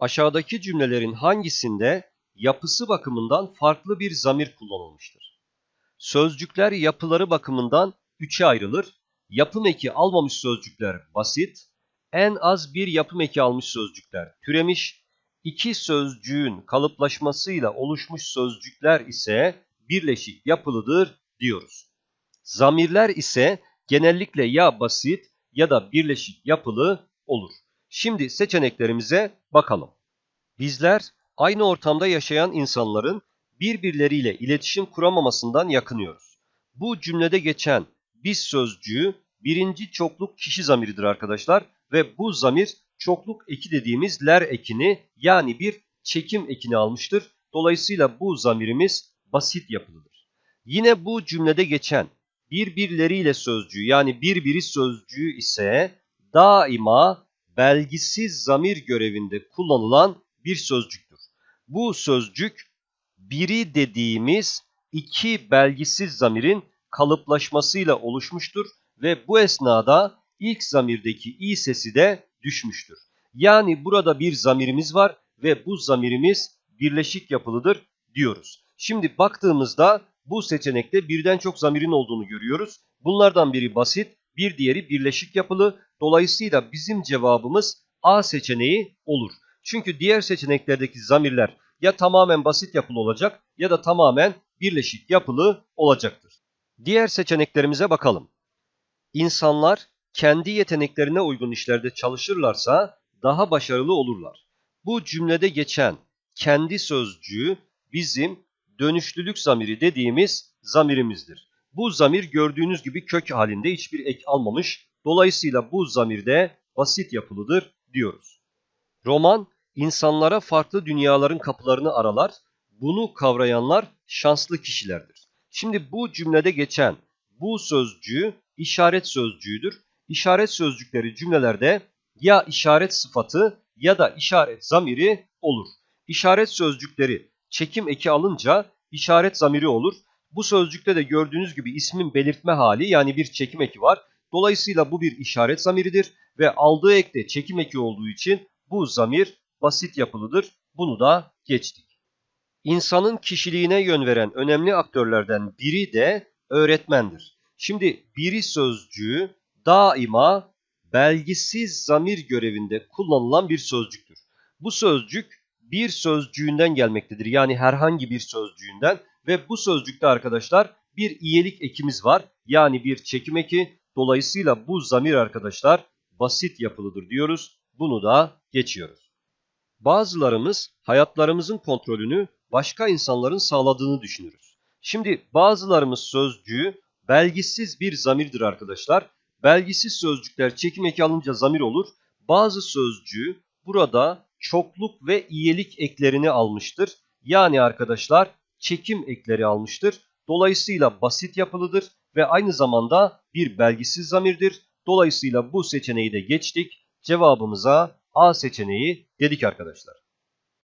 Aşağıdaki cümlelerin hangisinde yapısı bakımından farklı bir zamir kullanılmıştır? Sözcükler yapıları bakımından üçe ayrılır. Yapım eki almamış sözcükler basit, en az bir yapım eki almış sözcükler türemiş, iki sözcüğün kalıplaşmasıyla oluşmuş sözcükler ise birleşik yapılıdır diyoruz. Zamirler ise genellikle ya basit ya da birleşik yapılı olur. Şimdi seçeneklerimize bakalım. Bizler aynı ortamda yaşayan insanların birbirleriyle iletişim kuramamasından yakınıyoruz. Bu cümlede geçen biz sözcüğü birinci çokluk kişi zamiridir arkadaşlar ve bu zamir çokluk eki dediğimiz ler ekini yani bir çekim ekini almıştır. Dolayısıyla bu zamirimiz basit yapılıdır. Yine bu cümlede geçen birbirleriyle sözcüğü yani birbiri sözcüğü ise daima belgisiz zamir görevinde kullanılan bir sözcüktür. Bu sözcük biri dediğimiz iki belgisiz zamirin kalıplaşmasıyla oluşmuştur ve bu esnada ilk zamirdeki i sesi de düşmüştür. Yani burada bir zamirimiz var ve bu zamirimiz birleşik yapılıdır diyoruz. Şimdi baktığımızda bu seçenekte birden çok zamirin olduğunu görüyoruz. Bunlardan biri basit, bir diğeri birleşik yapılı. Dolayısıyla bizim cevabımız A seçeneği olur. Çünkü diğer seçeneklerdeki zamirler ya tamamen basit yapılı olacak ya da tamamen birleşik yapılı olacaktır. Diğer seçeneklerimize bakalım. İnsanlar kendi yeteneklerine uygun işlerde çalışırlarsa daha başarılı olurlar. Bu cümlede geçen kendi sözcüğü bizim dönüşlülük zamiri dediğimiz zamirimizdir. Bu zamir gördüğünüz gibi kök halinde hiçbir ek almamış. Dolayısıyla bu zamirde basit yapılıdır diyoruz. Roman insanlara farklı dünyaların kapılarını aralar. Bunu kavrayanlar şanslı kişilerdir. Şimdi bu cümlede geçen bu sözcüğü işaret sözcüğüdür. İşaret sözcükleri cümlelerde ya işaret sıfatı ya da işaret zamiri olur. İşaret sözcükleri çekim eki alınca işaret zamiri olur. Bu sözcükte de gördüğünüz gibi ismin belirtme hali yani bir çekim eki var. Dolayısıyla bu bir işaret zamiridir ve aldığı ek de çekim eki olduğu için bu zamir basit yapılıdır. Bunu da geçtik. İnsanın kişiliğine yön veren önemli aktörlerden biri de öğretmendir. Şimdi biri sözcüğü daima belgisiz zamir görevinde kullanılan bir sözcüktür. Bu sözcük bir sözcüğünden gelmektedir. Yani herhangi bir sözcüğünden ve bu sözcükte arkadaşlar bir iyelik ekimiz var. Yani bir çekim eki. Dolayısıyla bu zamir arkadaşlar basit yapılıdır diyoruz. Bunu da geçiyoruz. Bazılarımız hayatlarımızın kontrolünü başka insanların sağladığını düşünürüz. Şimdi bazılarımız sözcüğü belgisiz bir zamirdir arkadaşlar. Belgisiz sözcükler çekim eki alınca zamir olur. Bazı sözcüğü burada çokluk ve iyelik eklerini almıştır. Yani arkadaşlar çekim ekleri almıştır. Dolayısıyla basit yapılıdır ve aynı zamanda bir belgisiz zamirdir. Dolayısıyla bu seçeneği de geçtik. Cevabımıza A seçeneği dedik arkadaşlar.